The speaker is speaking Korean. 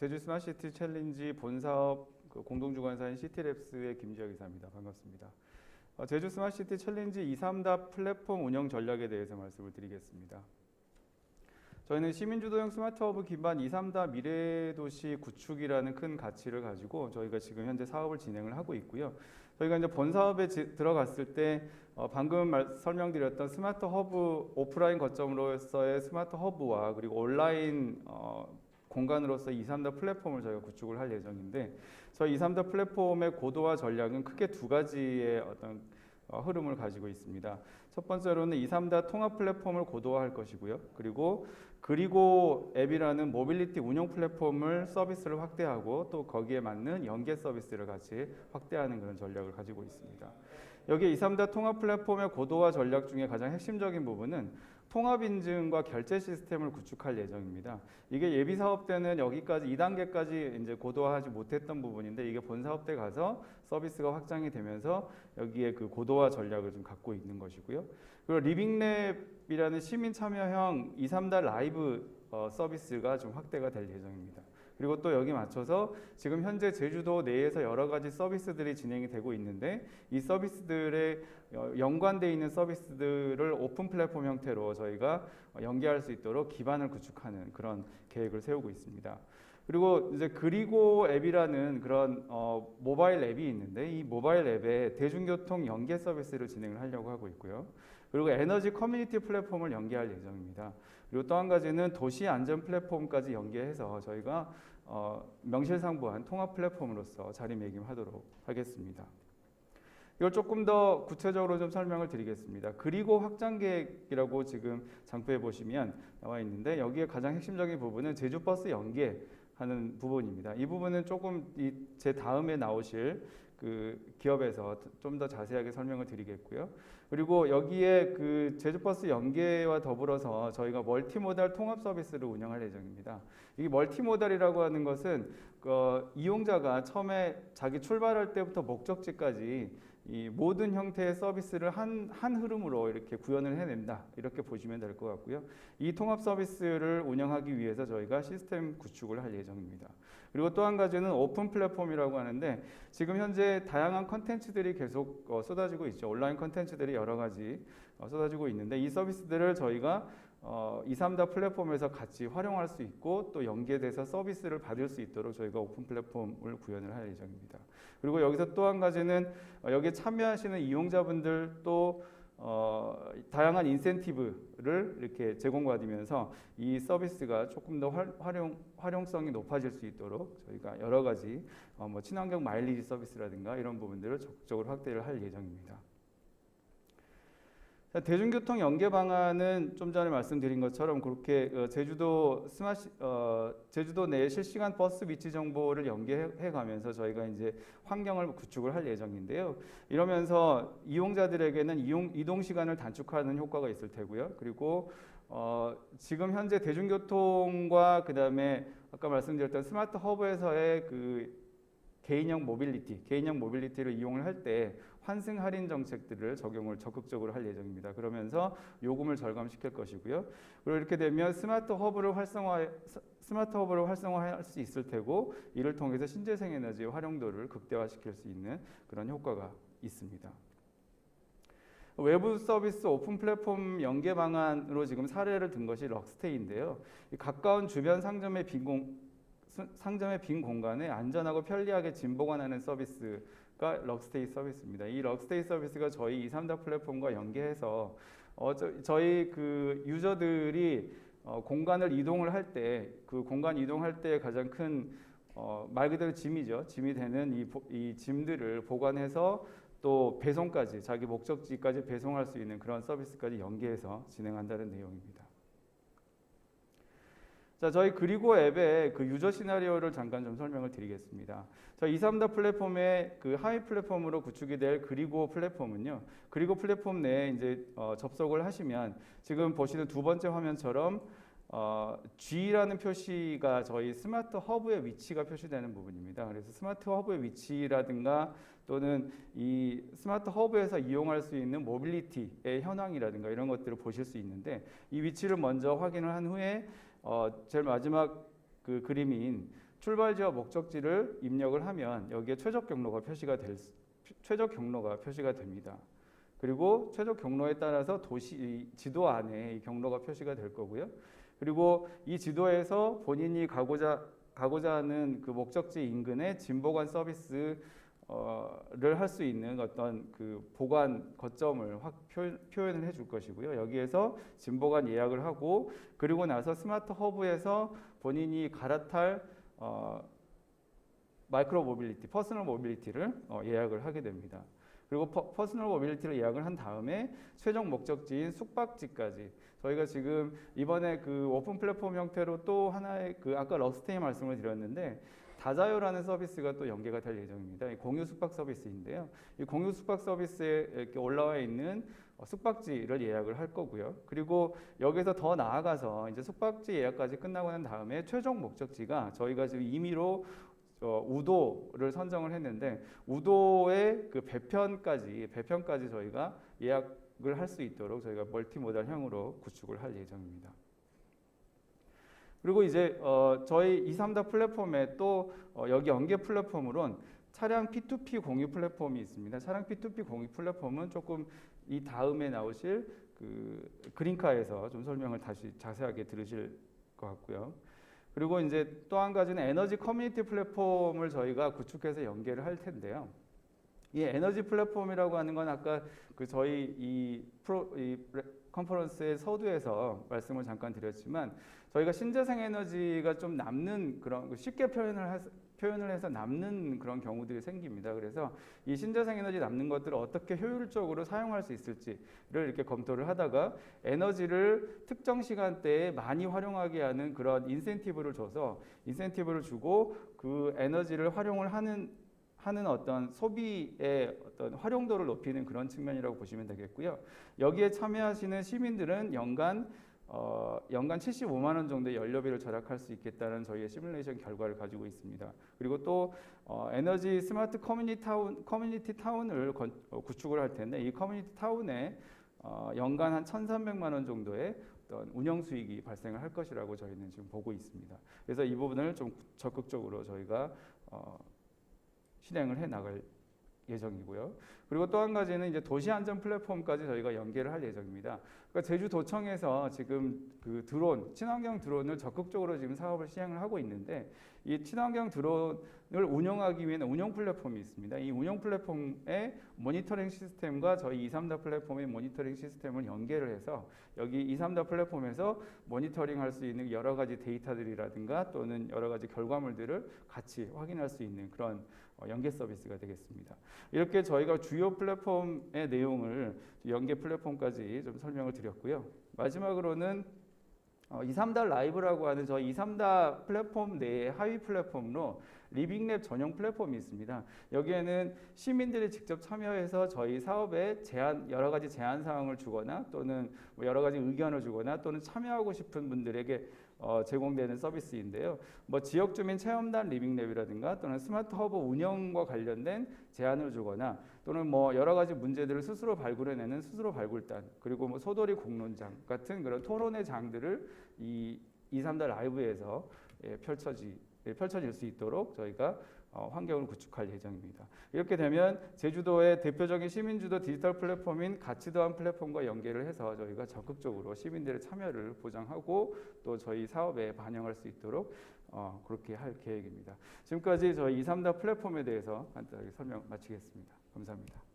제주 스마트시티 챌린지 본사업 그 공동주관사인 시티랩스의 김지혁 이사입니다. 반갑습니다. 어, 제주 스마트시티 챌린지 2, 3다 플랫폼 운영 전략에 대해서 말씀을 드리겠습니다. 저희는 시민주도형 스마트허브 기반 2, 3다 미래도시 구축이라는 큰 가치를 가지고 저희가 지금 현재 사업을 진행을 하고 있고요. 저희가 이제 본 사업에 지- 들어갔을 때 어, 방금 말, 설명드렸던 스마트 허브 오프라인 거점으로서의 스마트 허브와 그리고 온라인 어, 공간으로서 2, 3다 플랫폼을 저희가 구축을 할 예정인데 저희 2, 3다 플랫폼의 고도화 전략은 크게 두 가지의 어떤 어, 흐름을 가지고 있습니다. 첫 번째로는 2, 3다 통합 플랫폼을 고도화할 것이고요. 그리고 그리고 앱이라는 모빌리티 운영 플랫폼을 서비스를 확대하고 또 거기에 맞는 연계 서비스를 같이 확대하는 그런 전략을 가지고 있습니다. 여기 2, 3다 통합 플랫폼의 고도화 전략 중에 가장 핵심적인 부분은 통합 인증과 결제 시스템을 구축할 예정입니다. 이게 예비 사업 때는 여기까지 2단계까지 이제 고도화하지 못했던 부분인데 이게 본 사업 때 가서 서비스가 확장이 되면서 여기에 그 고도화 전략을 좀 갖고 있는 것이고요. 그리고 리빙랩이라는 시민 참여형 2, 3달 라이브 어, 서비스가 좀 확대가 될 예정입니다. 그리고 또 여기 맞춰서 지금 현재 제주도 내에서 여러 가지 서비스들이 진행이 되고 있는데 이 서비스들에 어, 연관돼 있는 서비스들을 오픈 플랫폼 형태로 저희가 어, 연계할 수 있도록 기반을 구축하는 그런 계획을 세우고 있습니다. 그리고 이제 그리고 앱이라는 그런 어, 모바일 앱이 있는데 이 모바일 앱에 대중교통 연계 서비스를 진행을 하려고 하고 있고요. 그리고 에너지 커뮤니티 플랫폼을 연계할 예정입니다. 그리고 또 한 가지는 도시 안전 플랫폼까지 연계해서 저희가 어, 명실상부한 통합 플랫폼으로서 자리매김하도록 하겠습니다. 이걸 조금 더 구체적으로 좀 설명을 드리겠습니다. 그리고 확장 계획이라고 지금 장표에 보시면 나와 있는데 여기에 가장 핵심적인 부분은 제주 버스 연계 하는 부분입니다. 이 부분은 조금 이제 다음에 나오실 그 기업에서 좀 더 자세하게 설명을 드리겠고요. 그리고 여기에 그 제주버스 연계와 더불어서 저희가 멀티모달 통합 서비스를 운영할 예정입니다. 이 멀티모달이라고 하는 것은 그 이용자가 처음에 자기 출발할 때부터 목적지까지 이 모든 형태의 서비스를 한, 한 흐름으로 이렇게 구현을 해낸다. 이렇게 보시면 될 것 같고요. 이 통합 서비스를 운영하기 위해서 저희가 시스템 구축을 할 예정입니다. 그리고 또 한 가지는 오픈 플랫폼이라고 하는데 지금 현재 다양한 컨텐츠들이 계속 어, 쏟아지고 있죠. 온라인 컨텐츠들이 여러 가지 어, 쏟아지고 있는데 이 서비스들을 저희가 어, 2, 3다 플랫폼에서 같이 활용할 수 있고 또 연계돼서 서비스를 받을 수 있도록 저희가 오픈 플랫폼을 구현을 할 예정입니다. 그리고 여기서 또 한 가지는 어, 여기에 참여하시는 이용자분들 또 어, 다양한 인센티브를 이렇게 제공받으면서 이 서비스가 조금 더 활, 활용 활용성이 높아질 수 있도록 저희가 여러 가지 어, 뭐 친환경 마일리지 서비스라든가 이런 부분들을 적극적으로 확대를 할 예정입니다. 자, 대중교통 연계 방안은 좀 전에 말씀드린 것처럼 그렇게 어, 제주도 스마트 어, 제주도 내 실시간 버스 위치 정보를 연계해 가면서 저희가 이제 환경을 구축을 할 예정인데요. 이러면서 이용자들에게는 이용 이동 시간을 단축하는 효과가 있을 테고요. 그리고 어, 지금 현재 대중교통과 그다음에 아까 말씀드렸던 스마트 허브에서의 그 개인형 모빌리티, 개인형 모빌리티를 이용을 할때 환승 할인 정책들을 적용을 적극적으로 할 예정입니다. 그러면서 요금을 절감시킬 것이고요. 그리고 이렇게 되면 스마트 허브를 활성화 스마트 허브를 활성화할 수 있을 테고 이를 통해서 신재생 에너지의 활용도를 극대화시킬 수 있는 그런 효과가 있습니다. 외부 서비스 오픈 플랫폼 연계 방안으로 지금 사례를 든 것이 럭스테이인데요. 이 가까운 주변 상점의 빈 공, 스- 상점의 빈 공간에 안전하고 편리하게 짐 보관하는 서비스 가 럭스테이 서비스입니다. 이 럭스테이 서비스가 저희 2, 3다 플랫폼과 연계해서 어, 저, 저희 그 유저들이 어, 공간을 이동을 할 때 그 공간 이동할 때 가장 큰 어, 말 그대로 짐이죠. 짐이 되는 이, 보- 이 짐들을 보관해서 또 배송까지 자기 목적지까지 배송할 수 있는 그런 서비스까지 연계해서 진행한다는 내용입니다. 자, 저희 그리고 앱의 그 유저 시나리오를 잠깐 좀 설명을 드리겠습니다. 저희 2, 3다 플랫폼의 그 하위 플랫폼으로 구축이 될 그리고 플랫폼은요. 그리고 플랫폼 내에 이제 어, 접속을 하시면 지금 보시는 두 번째 화면처럼 어, G라는 표시가 저희 스마트 허브의 위치가 표시되는 부분입니다. 그래서 스마트 허브의 위치라든가 또는 이 스마트 허브에서 이용할 수 있는 모빌리티의 현황이라든가 이런 것들을 보실 수 있는데 이 위치를 먼저 확인을 한 후에 어, 제일 마지막 그 그림인 출발지와 목적지를 입력을 하면 여기에 최적 경로가 표시가 될 수- 최적 경로가 표시가 됩니다. 그리고 최적 경로에 따라서 도시 이 지도 안에 이 경로가 표시가 될 거고요. 그리고 이 지도에서 본인이 가고자 가고자 하는 그 목적지 인근에 짐 보관 서비스 어를 할 수 있는 어떤 그 보관 거점을 확 표현, 표현을 해줄 것이고요. 여기에서 짐 보관 예약을 하고 그리고 나서 스마트 허브에서 본인이 갈아탈 어, 마이크로 모빌리티, 퍼스널 모빌리티를 어, 예약을 하게 됩니다. 그리고 퍼, 퍼스널 모빌리티를 예약을 한 다음에 최종 목적지인 숙박지까지 저희가 지금 이번에 그 오픈 플랫폼 형태로 또 하나의 그 아까 럭스테이 말씀을 드렸는데 다자요라는 서비스가 또 연계가 될 예정입니다. 이 공유 숙박 서비스인데요. 이 공유 숙박 서비스에 이렇게 올라와 있는 어, 숙박지를 예약을 할 거고요. 그리고 여기서 더 나아가서 이제 숙박지 예약까지 끝나고 난 다음에 최종 목적지가 저희가 지금 임의로 어, 우도를 선정을 했는데 우도의 그 배편까지 배편까지 저희가 예약을 할 수 있도록 저희가 멀티모달형으로 구축을 할 예정입니다. 그리고 이제 어, 저희 2, 3다 플랫폼에 또 어, 여기 연계 플랫폼으론 차량 P2P 공유 플랫폼이 있습니다. 차량 P2P 공유 플랫폼은 조금 이 다음에 나오실 그 그린카에서 좀 설명을 다시 자세하게 들으실 것 같고요. 그리고 이제 또 한 가지는 에너지 커뮤니티 플랫폼을 저희가 구축해서 연계를 할 텐데요. 이 에너지 플랫폼이라고 하는 건 아까 그 저희 이 프로 이 레- 컨퍼런스의 서두에서 말씀을 잠깐 드렸지만 저희가 신재생 에너지가 좀 남는 그런 그 쉽게 표현을 해서 표현을 해서 남는 그런 경우들이 생깁니다. 그래서 이 신재생 에너지 남는 것들을 어떻게 효율적으로 사용할 수 있을지를 이렇게 검토를 하다가 에너지를 특정 시간대에 많이 활용하게 하는 그런 인센티브를 줘서 인센티브를 주고 그 에너지를 활용을 하는 하는 어떤 소비의 어떤 활용도를 높이는 그런 측면이라고 보시면 되겠고요. 여기에 참여하시는 시민들은 연간 어, 연간 75만 원 정도의 연료비를 절약할 수 있겠다는 저희의 시뮬레이션 결과를 가지고 있습니다. 그리고 또 어, 에너지 스마트 커뮤니티 타운 커뮤니티 타운을 건, 어, 구축을 할 텐데 이 커뮤니티 타운에 어, 연간 한 1,300만 원 정도의 어떤 운영 수익이 발생을 할 것이라고 저희는 지금 보고 있습니다. 그래서 이 부분을 좀 적극적으로 저희가 어, 실행을 해 나갈 예정이고요. 그리고 또 한 가지는 이제 도시 안전 플랫폼까지 저희가 연계를 할 예정입니다. 그러니까 제주도청에서 지금 그 드론, 친환경 드론을 적극적으로 지금 사업을 시행을 하고 있는데 이 친환경 드론을 운영하기 위해는 운영 플랫폼이 있습니다. 이 운영 플랫폼의 모니터링 시스템과 저희 2, 3다 플랫폼의 모니터링 시스템을 연계를 해서 여기 2, 3다 플랫폼에서 모니터링 할 수 있는 여러 가지 데이터들이라든가 또는 여러 가지 결과물들을 같이 확인할 수 있는 그런 어, 연계 서비스가 되겠습니다. 이렇게 저희가 주요 플랫폼의 내용을 연계 플랫폼까지 좀 설명을 드렸고요. 마지막으로는 어, 2, 3다 라이브라고 하는 저희 2, 3다 플랫폼 내에 하위 플랫폼으로 리빙랩 전용 플랫폼이 있습니다. 여기에는 시민들이 직접 참여해서 저희 사업에 제안 여러 가지 제안 사항을 주거나 또는 뭐 여러 가지 의견을 주거나 또는 참여하고 싶은 분들에게 어, 제공되는 서비스인데요. 뭐 지역 주민 체험단 리빙랩이라든가 또는 스마트 허브 운영과 관련된 제안을 주거나 또는 뭐 여러 가지 문제들을 스스로 발굴해내는 스스로 발굴단 그리고 뭐 소돌이 공론장 같은 그런 토론의 장들을 이 2, 3다 라이브에서 예, 펼쳐지 예, 펼쳐질 수 있도록 저희가 어, 환경을 구축할 예정입니다. 이렇게 되면 제주도의 대표적인 시민주도 디지털 플랫폼인 가치더한 플랫폼과 연계를 해서 저희가 적극적으로 시민들의 참여를 보장하고 또 저희 사업에 반영할 수 있도록 어, 그렇게 할 계획입니다. 지금까지 저희 2, 3다 플랫폼에 대해서 간단하게 설명 마치겠습니다. 감사합니다.